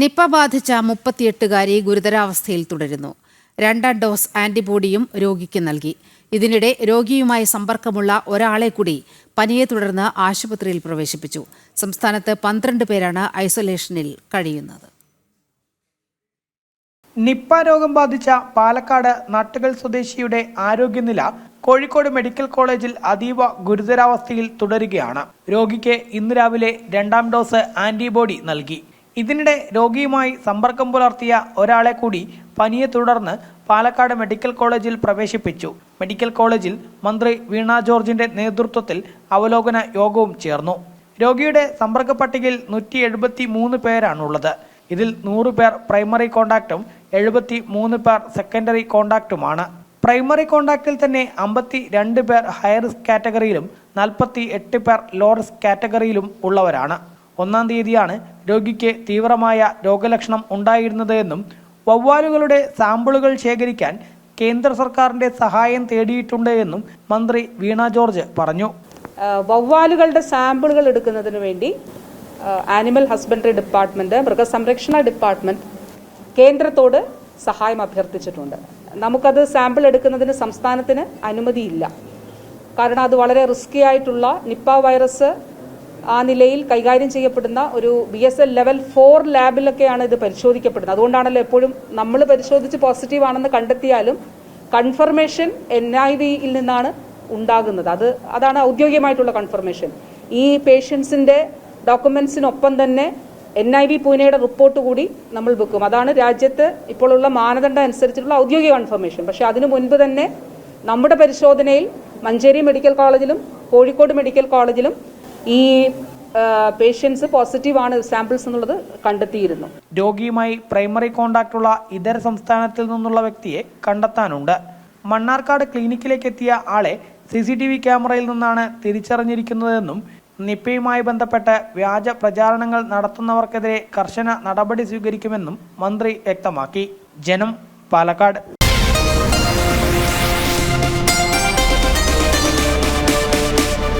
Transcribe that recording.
Nipah ബാധിച്ച മുപ്പത്തിയെട്ടുകാരി ഗുരുതരാവസ്ഥയിൽ തുടരുന്നു. രണ്ടാം ഡോസ് ആന്റിബോഡിയും രോഗിക്ക് നൽകി. ഇതിനിടെ രോഗിയുമായി സമ്പർക്കമുള്ള ഒരാളെ കൂടി പനിയെ തുടർന്ന് ആശുപത്രിയിൽ പ്രവേശിപ്പിച്ചു. സംസ്ഥാനത്ത് പന്ത്രണ്ട് പേരാണ് ഐസൊലേഷനിൽ കഴിയുന്നത്. നിപ്പ രോഗം ബാധിച്ച പാലക്കാട് നാട്ടുകൽ സ്വദേശിയുടെ ആരോഗ്യനില കോഴിക്കോട് മെഡിക്കൽ കോളേജിൽ അതീവ ഗുരുതരാവസ്ഥയിൽ തുടരുകയാണ്. രോഗിക്ക് ഇന്ന് രാവിലെ രണ്ടാം ഡോസ് ആന്റിബോഡി നൽകി. ഇതിനിടെ രോഗിയുമായി സമ്പർക്കം പുലർത്തിയ ഒരാളെ കൂടി പനിയെ തുടർന്ന് പാലക്കാട് മെഡിക്കൽ കോളേജിൽ പ്രവേശിപ്പിച്ചു. മെഡിക്കൽ കോളേജിൽ മന്ത്രി വീണ ജോർജിന്റെ നേതൃത്വത്തിൽ അവലോകന യോഗവും ചേർന്നു. രോഗിയുടെ സമ്പർക്ക പട്ടികയിൽ നൂറ്റി എഴുപത്തി മൂന്ന് പേരാണുള്ളത്. ഇതിൽ നൂറ് പേർ പ്രൈമറി കോണ്ടാക്റ്റും എഴുപത്തി മൂന്ന് പേർ സെക്കൻഡറി കോണ്ടാക്റ്റുമാണ്. പ്രൈമറി കോണ്ടാക്റ്റിൽ തന്നെ അമ്പത്തി രണ്ട് പേർ ഹൈ റിസ്ക് കാറ്റഗറിയിലും നാൽപ്പത്തി എട്ട് പേർ ലോ റിസ്ക് കാറ്റഗറിയിലും ഉള്ളവരാണ്. ഒന്നാം തീയതിയാണ് രോഗിക്ക് തീവ്രമായ രോഗലക്ഷണം ഉണ്ടായിരുന്നത് എന്നും വവ്വാലുകളുടെ സാമ്പിളുകൾ ശേഖരിക്കാൻ കേന്ദ്ര സർക്കാരിന്റെ സഹായം തേടിയിട്ടുണ്ട് എന്നും മന്ത്രി വീണ ജോർജ് പറഞ്ഞു. വവ്വാലുകളുടെ സാമ്പിളുകൾ എടുക്കുന്നതിന് വേണ്ടി ആനിമൽ ഹസ്ബൻഡറി ഡിപ്പാർട്ട്മെന്റ് മൃഗസംരക്ഷണ ഡിപ്പാർട്ട്മെന്റ് കേന്ദ്രത്തോട് സഹായം അഭ്യർത്ഥിച്ചിട്ടുണ്ട്. നമുക്കത് സാമ്പിൾ എടുക്കുന്നതിന് സംസ്ഥാനത്തിന് അനുമതിയില്ല. കാരണം അത് വളരെ റിസ്കി ആയിട്ടുള്ള നിപ്പ വൈറസ് ആ നിലയിൽ കൈകാര്യം ചെയ്യപ്പെടുന്ന ഒരു B S L level four ലാബിലൊക്കെയാണ് ഇത് പരിശോധിക്കപ്പെടുന്നത്. അതുകൊണ്ടാണല്ലോ എപ്പോഴും നമ്മൾ പരിശോധിച്ച് പോസിറ്റീവ് ആണെന്ന് കണ്ടെത്തിയാലും കൺഫർമേഷൻ എൻ ഐ വിയിൽ നിന്നാണ് ഉണ്ടാകുന്നത്. അത് അതാണ് ഔദ്യോഗികമായിട്ടുള്ള കൺഫർമേഷൻ ഈ പേഷ്യൻസിന്റെ ഡോക്യുമെന്റ്സിനൊപ്പം തന്നെ എൻ ഐ വി പൂനെയുടെ റിപ്പോർട്ട് കൂടി നമ്മൾ വെക്കും. അതാണ് രാജ്യത്ത് ഇപ്പോഴുള്ള മാനദണ്ഡം അനുസരിച്ചിട്ടുള്ള ഔദ്യോഗിക കൺഫർമേഷൻ പക്ഷെ അതിനു മുൻപ് തന്നെ നമ്മുടെ പരിശോധനയിൽ മഞ്ചേരി മെഡിക്കൽ കോളേജിലും കോഴിക്കോട് മെഡിക്കൽ കോളേജിലും ഈ പേഷ്യൻസ് പോസിറ്റീവ് ആണ് സാമ്പിൾസ് എന്നുള്ളത് കണ്ടെത്തിയിരുന്നു. രോഗിയുമായി പ്രൈമറി കോണ്ടാക്റ്റുള്ള ഇതര സംസ്ഥാനത്തിൽ നിന്നുള്ള വ്യക്തിയെ കണ്ടെത്താനുണ്ട്. മണ്ണാർക്കാട് ക്ലിനിക്കിലേക്ക് എത്തിയ ആളെ സി സി ടി വി ക്യാമറയിൽ നിന്നാണ് തിരിച്ചറിഞ്ഞിരിക്കുന്നതെന്നും നിപ്പയുമായി ബന്ധപ്പെട്ട് വ്യാജ പ്രചാരണങ്ങൾ നടത്തുന്നവർക്കെതിരെ കർശന നടപടി സ്വീകരിക്കുമെന്നും മന്ത്രി വ്യക്തമാക്കി. ജനം പാലക്കാട്.